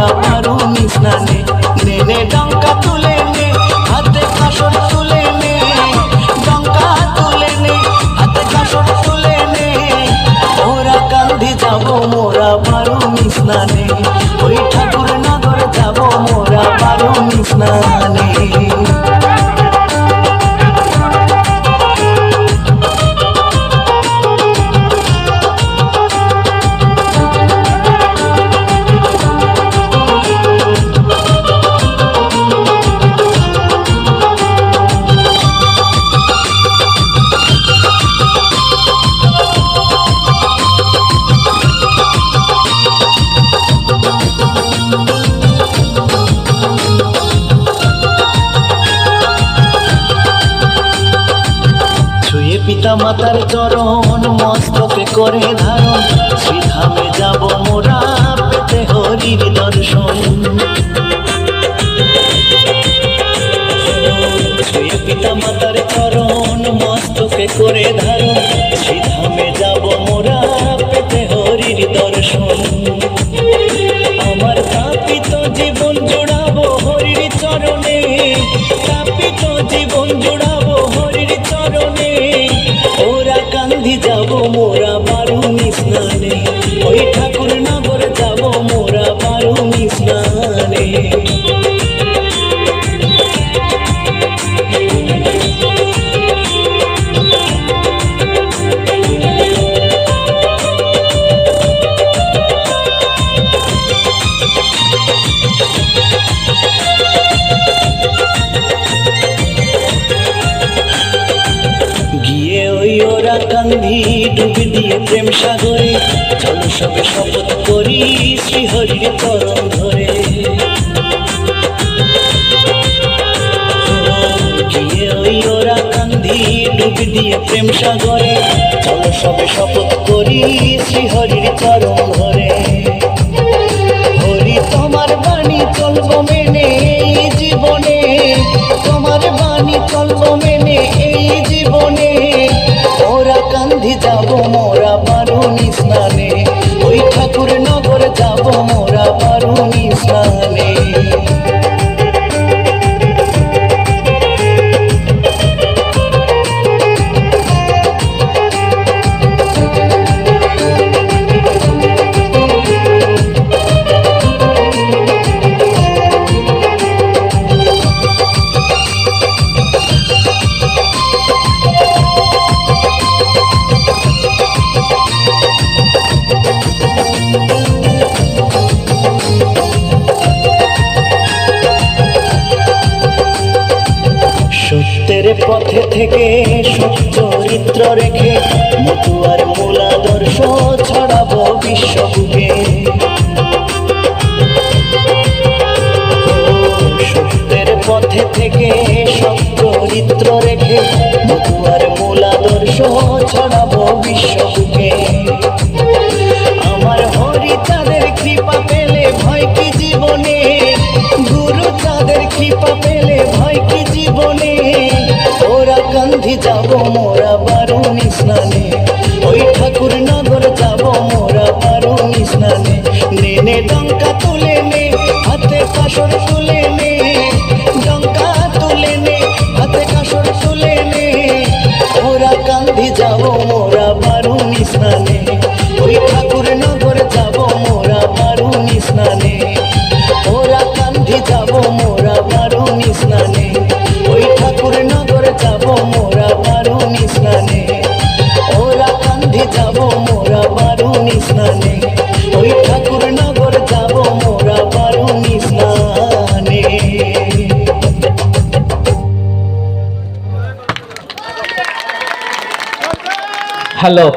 মোরা বারুন স্নানে নে। নে ডঙ্কা তুলে নে, হাতে কাসর তুলে নে। ডঙ্কা তুলে নে, হাতে কাসর তুলে নে। ওরা কান্ধি যাব, মোরা বারুন স্নানে ওই ঠাকুর নগর যাব, মোরা বারুন স্নানে ছুঁয়ে পিতা মাতার চরণ মস্তকে করে ধারণ। শ্রীধামে যাব মোরা পেতে হরির দর্শন। পিতা মাতার চরণ মস্তকে করে ধারণ। শ্রীধামে যাব মোরা পেতে হরির দর্শন। ওরা যাব মোরা বারুনি স্নানে। ওই ঠাকুর নগর যাব মোরা বারুনি স্নানে। কান্ধি ডুবি দিয়ে প্রেম সাগরে। চলো সবে শপথ করি শ্রীহরির চরণ ধরে। গিয়ে ওই ওরা কান্ধি ডুবি দিয়ে প্রেম সাগরে। চলো সবে শপথ করি শ্রীহরির চরণ ধরে। হরি, তোমার বাণী চলবো মেনে জীবনে। তোমার বাণী সত্যের পথে থেকে সুচরিত্র রেখে মতুয়ার মূলাদর্শ ছড়াবো বিশ্বকে সত্যের পথে থেকে চরিত্র রেখে মতুয়ার মূলাদর্শ ছড়াবো বিশ্ববুকে যাব মোরা বারুনি স্নানে। ওই ঠাকুর নগর যাব মোরা বারুনি স্নানে। নেনে ডঙ্কা তুলে নে, হাতে পাশর তুলে হ্যালো